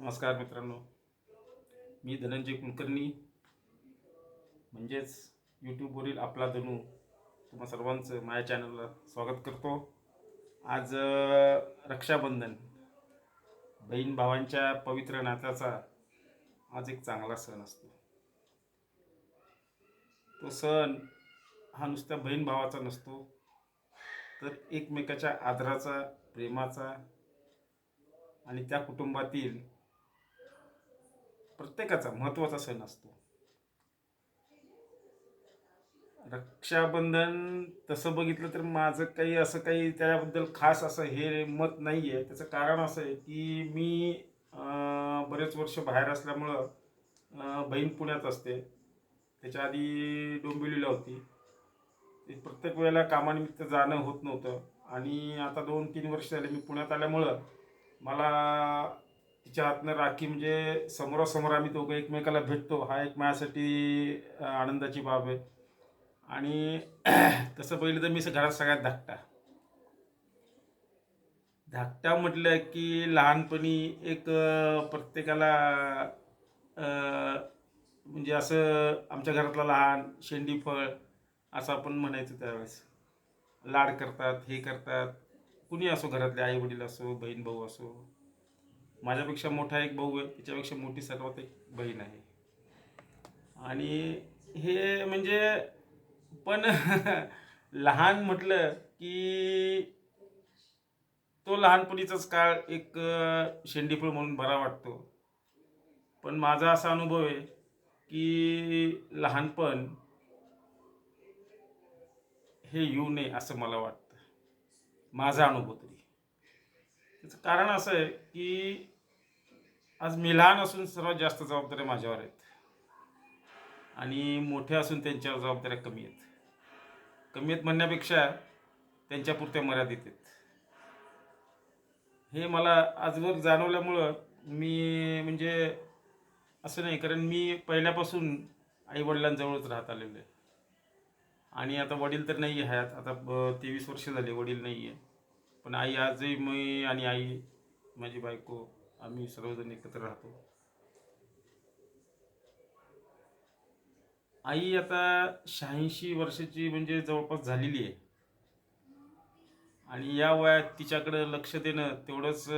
नमस्कार मित्रांनो. मी धनंजय कुलकर्णी. म्हणजेच यूट्यूबवरील आपला धनू तुम्हा सर्वांचं माझ्या चॅनलला स्वागत करतो. आज रक्षाबंधन. बहीण भावांच्या पवित्र नात्याचा आज एक चांगला सण असतो. तो सण हा नुसत्या बहीण भावाचा नसतो तर एकमेकाच्या आदराचा प्रेमाचा आणि त्या कुटुंबातील प्रत्येकाचा महत्त्वाचा सण असतो. रक्षाबंधन तसं बघितलं तर माझं काही असं काही त्याबद्दल खास असं हे मत नाही आहे त्याचं कारण असं आहे की मी बरेच वर्ष बाहेर असल्यामुळं बहीण पुण्यात असते. त्याच्या आधी डोंबिवलीला होती. प्रत्येक वेळेला कामानिमित्त जाणं होत नव्हतं. आणि आता दोन तीन वर्ष झाले मी पुण्यात आल्यामुळं मला तिच्या हातनं राखी म्हणजे समोरासमोर आम्ही दोघं एकमेकाला भेटतो. हा एक माझ्यासाठी आनंदाची बाब आहे. आणि तसं पहिलं तर मी घरात सगळ्यात धाकटा. धाकटा म्हटलं की लहानपणी एक प्रत्येकाला म्हणजे असं आमच्या घरातला लहान शेंडी फळ असं आपण म्हणायचं त्यावेळेस. लाड करतात हे करतात. कुणी असो घरातले आई वडील असो बहीण भाऊ असो माझ्यापेक्षा मोठा एक भाऊ आहे तिच्यापेक्षा मोठी सर्वात एक बहीण आहे. आणि हे म्हणजे पण लहान म्हटलं की तो लहानपणीचाच काळ एक शेंडीफळ म्हणून बरा वाटतो. पण माझा असा अनुभव आहे की लहानपण हे येऊ नये असं मला वाटतं. माझा अनुभव तरी. त्याचं कारण असं आहे की आज मी लहान असून सर्वात जास्त जबाबदाऱ्या माझ्यावर आहेत. आणि मोठे असून त्यांच्यावर जबाबदाऱ्या कमी आहेत. कमी आहेत म्हणण्यापेक्षा त्यांच्यापुरत्या मर्यादित आहेत. हे मला आजवर जाणवल्यामुळं मी म्हणजे असं नाही कारण मी पहिल्यापासून आईवडिलांजवळच राहत आलेलो आहे. आणि आता वडील तर नाही आहेत. आता तेवीस वर्ष झाले वडील नाही आहे पण आई आजही मी आणि आई माझी बायको आम्ही सर्वजण एकत्र राहतो. आई आता शहाऐंशी वर्षाची म्हणजे जवळपास झालेली आहे. आणि या वयात तिच्याकडं लक्ष देणं तेवढंच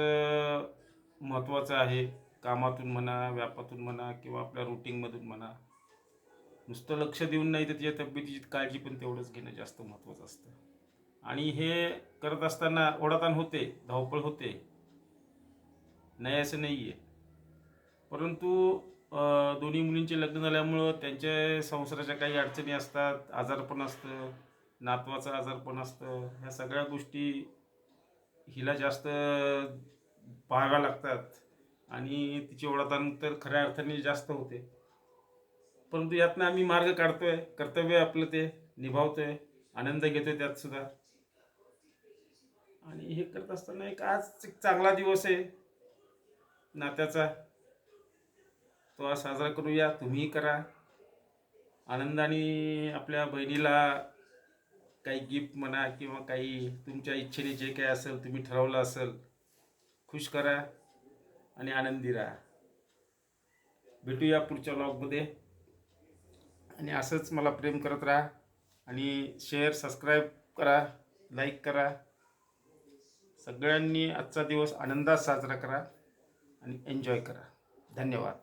महत्त्वाचं आहे. कामातून म्हणा व्यापातून म्हणा किंवा आपल्या रुटीनमधून म्हणा. नुसतं लक्ष देऊन नाही तर तिच्या तब्येतीची काळजी पण तेवढंच घेणं जास्त महत्त्वाचं असतं. आणि हे करत असताना ओढाताण होते धावपळ होते. नाही असं नाही आहे परंतु दोन्ही मुलींचे लग्न झाल्यामुळं त्यांच्या संसाराच्या काही अडचणी असतात आजारपण असतं नातवाचं आजारपण असतं. ह्या सगळ्या गोष्टी हिला जास्त पाहाव्या लागतात आणि तिची ओढाताण तर खऱ्या अर्थाने जास्त होते. परंतु यातनं आम्ही मार्ग काढतोय कर्तव्य आपलं ते निभावतोय आनंद घेतोय त्यात सुद्धा. हे करत असताना एक आज एक चांगला दिवस आहे. नात्याचा. तो आज साजरा करूया. तुम्हीही करा. आनंदाने आपल्या बहिणीला काही गिफ्ट म्हणा किंवा काही तुमच्या इच्छेने जे काही असेल तुम्ही ठरवलं असेल खुश करा आणि आनंदी राहा. भेटूया पुढच्या व्लॉगमध्ये आणि असंच मला प्रेम करत राहा आणि शेअर सबस्क्राईब करा लाईक करा. सगळ्यांनी आजचा दिवस आनंदात साजरा करा आणि एन्जॉय करा. धन्यवाद.